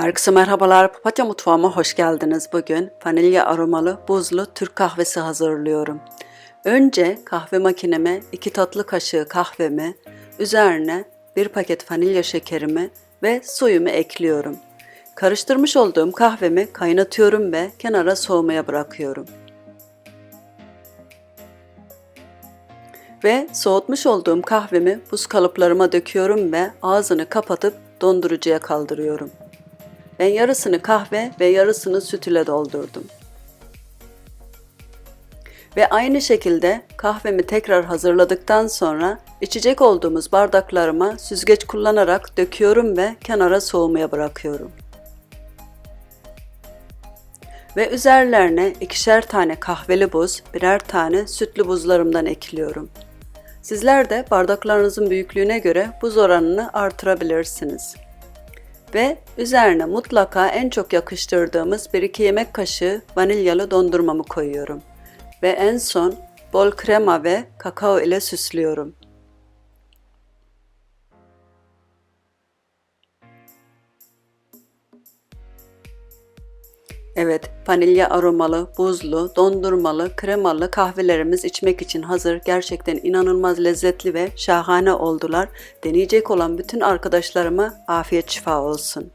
Herkese merhabalar. Papatya mutfağıma hoş geldiniz. Bugün vanilya aromalı buzlu Türk kahvesi hazırlıyorum. Önce kahve makineme 2 tatlı kaşığı kahvemi, üzerine 1 paket vanilya şekerimi ve suyumu ekliyorum. Karıştırmış olduğum kahvemi kaynatıyorum ve kenara soğumaya bırakıyorum. Ve soğutmuş olduğum kahvemi buz kalıplarıma döküyorum ve ağzını kapatıp dondurucuya kaldırıyorum. Ben yarısını kahve ve yarısını süt ile doldurdum. Ve aynı şekilde kahvemi tekrar hazırladıktan sonra içecek olduğumuz bardaklarıma süzgeç kullanarak döküyorum ve kenara soğumaya bırakıyorum. Ve üzerlerine ikişer tane kahveli buz, birer tane sütlü buzlarımdan ekliyorum. Sizler de bardaklarınızın büyüklüğüne göre buz oranını artırabilirsiniz. Ve üzerine mutlaka en çok yakıştırdığımız 1-2 yemek kaşığı vanilyalı dondurmamı koyuyorum. Ve en son bol krema ve kakao ile süslüyorum. Evet, vanilya aromalı, buzlu, dondurmalı, kremalı kahvelerimiz içmek için hazır. Gerçekten inanılmaz lezzetli ve şahane oldular. Deneyecek olan bütün arkadaşlarıma afiyet şifa olsun.